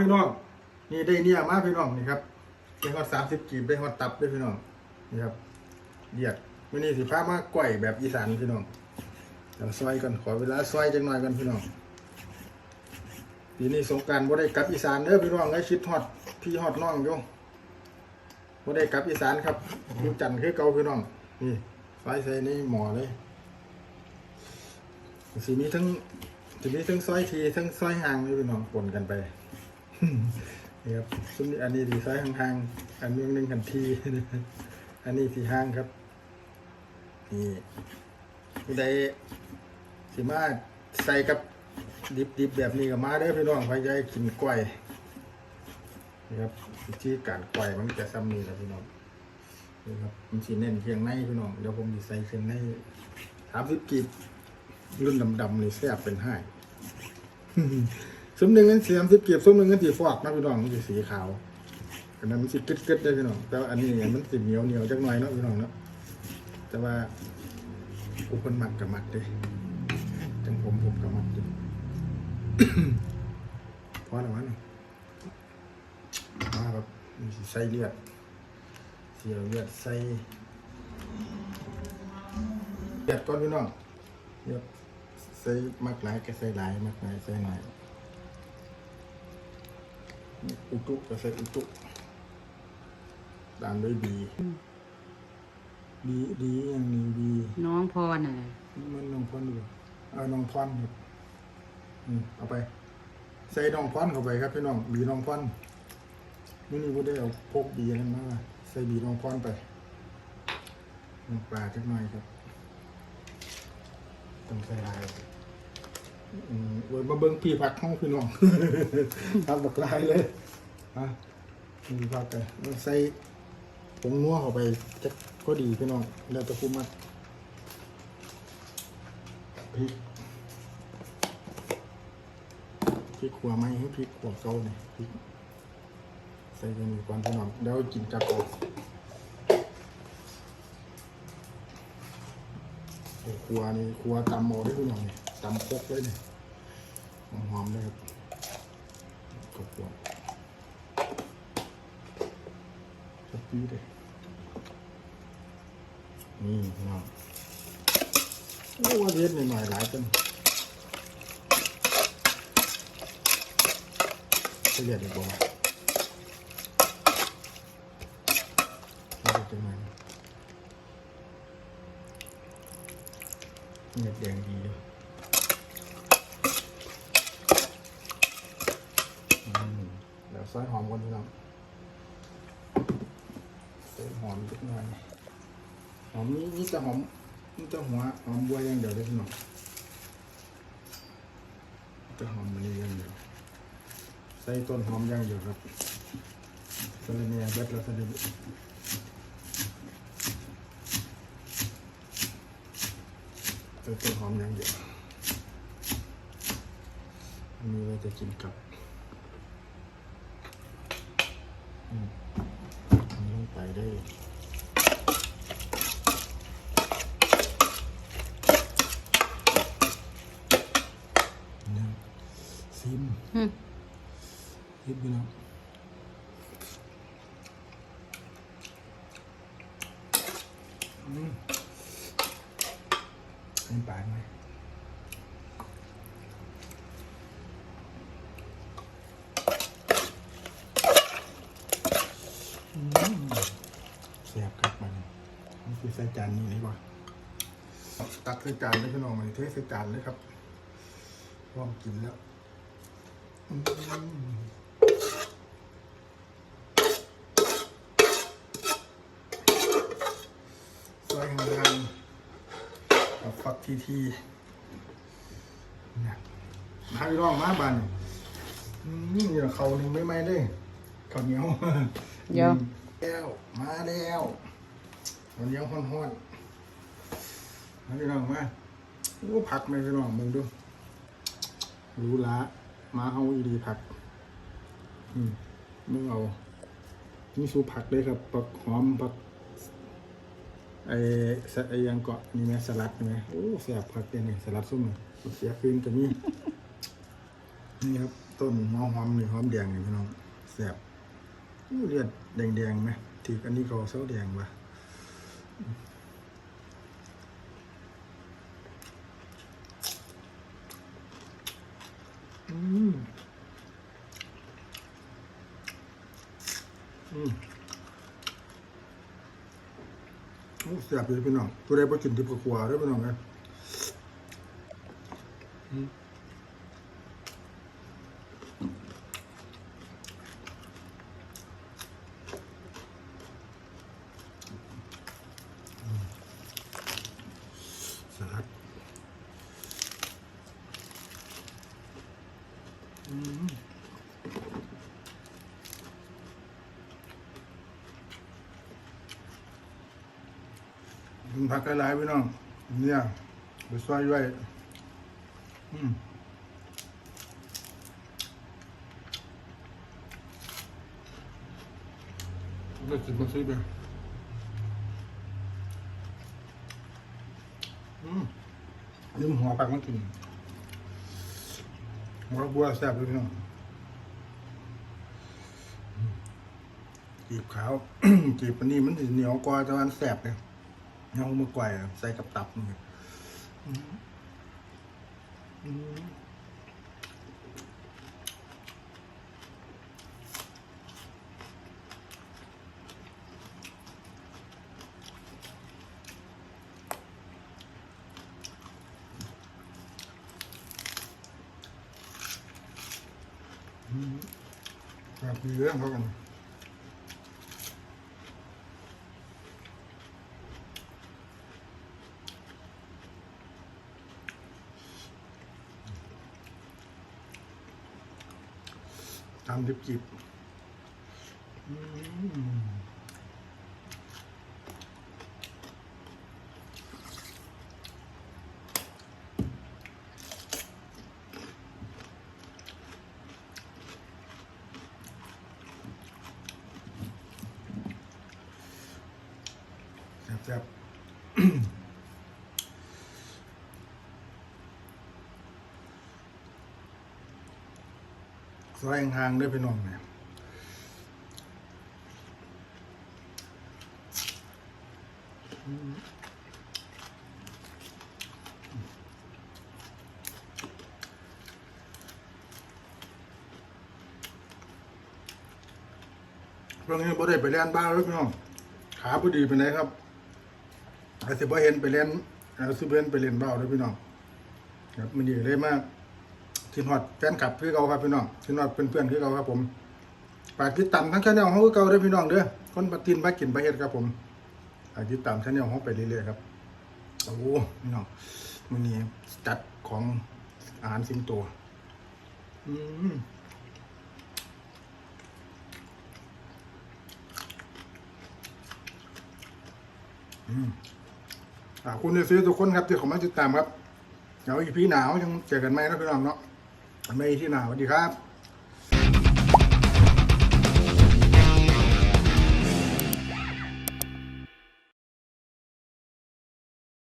พี่น้อง นี่ได้เนี่ยมาพี่น้องนี่ครับได้ฮอดสามสิบกีบได้ฮอดตับด้วยพี่น้องนี่ครับเดียดวันนี้สิพามาก่อยแบบอีสานพี่น้องเดี๋ยวซอยกันขอเวลาซอยจังหน่อยกันพี่น้องปีนี้สงการบ่ได้กลับอีสานเด้อพี่น้องได้คิดฮอดพี่ฮอดน้องอยู่บ่ได้กลับอีสานครับอยู่จันทร์คือเก่าพี่น้องนี่ไฟใส่ในหม้อเลยสีนี้ทั้งสีนี้ทั้งซอยทีทั้งซอยห่างเลยพี่น้องปนกันไป นี่ครับซุ้มอันนี้ดีไซน์ห่างๆอันนี้หนึ่งกันทีอันนี้สีห้างครับ นี่ผู้ใดสิมาใส่กับดิบๆแบบนี้ก็มาได้พี่น้องพายายกินกล้วยนี่ครับวิธีการกล้วยมันจะซ้ำนี่แหละพี่น้องนี่ครับมันสีเน้นเคียงในพี่น้องเดี๋ยวผมจะใส่เคียงในสามสิบกีบรุ่นดำๆนี่แซ่บเป็นไห้ ซุ้มหนึ่งนั้นสีสามสิบเกีบซุ้มหนึ่งนั้นสีฟอกนะพี่น้องมันสีขาวอันนั้นมันสีกึดๆได้พี่น้องแต่ว่าอันนี้เนี่ยมันสีเหนียวเหนียวจักหน่อยเนาะพี่น้องเนาะแต่ว่าอุปนมักกับมักเด้จังผมผมกับมักอยู่พอแล้วมั้งมาครับมีสิใส่เลือดเสียเลือดใส่เลือดก่อนพี่น้องเลือดใส่มักหลายก็ใส่หลายมักหลายใส่หน่อย อุตุก็ใส่อุตุตามด้วยบีบีดีอย่างนี้บีน้องพรน่ะมันน้องพรดีกว่าเอาน้องพรครับอืมเอาไป ใส่น้องพรเข้าไปครับพี่น้องบีน้องพรนี่นี่พูดได้เอาพกบีนั่นมาใส่บีน้องพรไปน้ำปลาจักหน่อยครับต้องใส่ลายอืม เว้ยมาเบิ้งพี่ผักห้องพี่น้องทำบักลายเลยฮะพี่ผักกันใส่ผงนัวเข้าไปจะก็ดีพี่น้องแล้วแตะคุมัดพริกพริกขัวไหมให้พริกขัวเกาเนี่ยพริกใส่ไปมีก่อนพี่น้องเดี๋ยวกินกับออกโอ้ขัวนี่ขัวตำหมอได้พี่น้องนี่ตำพกเลยเนี่ย หอมๆเลยครับกับขัวสักปีเลยนี่น้องโอ้ว่าเด็ดหน่อยๆหลายจนเรียกดีกว่าเรียกจังเลยเน็ตแดงดีเลยอืมเดี๋ยว ซอยหอมก่อนพี่น้องใส่หอมนิดหน่อยหอมนี้นี่จะหอมนี่จะหัวหอมบัวอย่างเดียวเลยพี่น้องจะหอมมันนี้อย่างเดียวใส่ต้นหอมอย่างเดียวครับใส่เนี่ยเบ็ดแล้วใส่ดิใส่ต้นหอมอย่างเดียวอันนี้เราจะกินกับอืมอันนี้ ลงไปได้นะซิมอืม Hit me now. อืมอันนี้ปลาไหมอืมแซ่บครับมันนี่คือใส่จานนี้ดีกว่าตักใส่จานเลยพี่น้องมันเทใส่จานเลยครับพร้อมกินแล้วอืมซอยห่างๆกับฝักทีทีนะมาพี่น้องมาบานอืมนี่เราเขาหนึ่งไม่ไหม้เลยข้าวเหนียวเดี๋ยว แล้ว มาแล้ว ข้าวเหนียห้อนๆมาพี่น้องมาโอ้ผักไหมพี่น้องมึงดูรู้ละมาเอาอีดีผัก อืมมึงเอานี่สูผักเลยครับผักหอมผักไอ้สไอ้ยังเกาะนี่ไหมสลัดนี่ไหมโอ้แซ่บผักเนี่ยสลัดส้มนี่เสียคืนกับนี่นี่ครับ ต้นหอมหอมนี่หอมแดงนี่พี่น้องแซ่บอู้เลือดแดงๆไหมทีอันนี้ก็เส้าแดงว่ะ อืม อืมโอ้แซ่บเลยพี่น้องตัวใดบ่กินดิบกับขวาด้อพี่น้องนะสลัดอืมกิน ผักหลายๆพี่น้อง เนี่ยไปซอยไว้อืมก็จิบมาซื้อไปอืมลืมหัวปากมันกินหัวบัวแซ่บเลยพี่น้องจีบขาวจีบอันนี้มันสิเหนียวกว่าแต่ว่ามันแซ่บเลย เหนียวมือกวใส่กับตับนี่อืมอืมแบบมีเรื่องเขากัน ทำดิบจิบแซ่บๆ ซอยห่างๆด้วยพี่น้องเนี่ยเรื่องนี้บ่ได้ไปเรียนบ้านแล้วพี่น้อง ขาพอดีไปไหนครับอาจจะบ่เห็นไปเรียนอาจจะเห็นไปเรียนบ้าเลยพี่น้อง ครับมันดีเลยมาก ทินฮอดแฟนคลับคือเก่าครับพี่น้องทินฮอดเพื่อนๆคือเก่าครับผมฝากติดตามทั้งช่องเขาคือเก่าด้อพี่น้องเด้อคนปฏินบักินประเฮ็ดครับผมฝากติดตามช่องเขาไปเรื่อยๆครับโอ้พี่น้องมันนี้จัดของอาหารสิงโตอืมอืมขอบคุณที่ซื้อทุกคนครับที่เขามาติดตามครับ เดี๋ยวอีพีหนาวยังเจอกันไหมนะพี่น้องเนาะ ไม่ที่หนาวสวัสดีครับ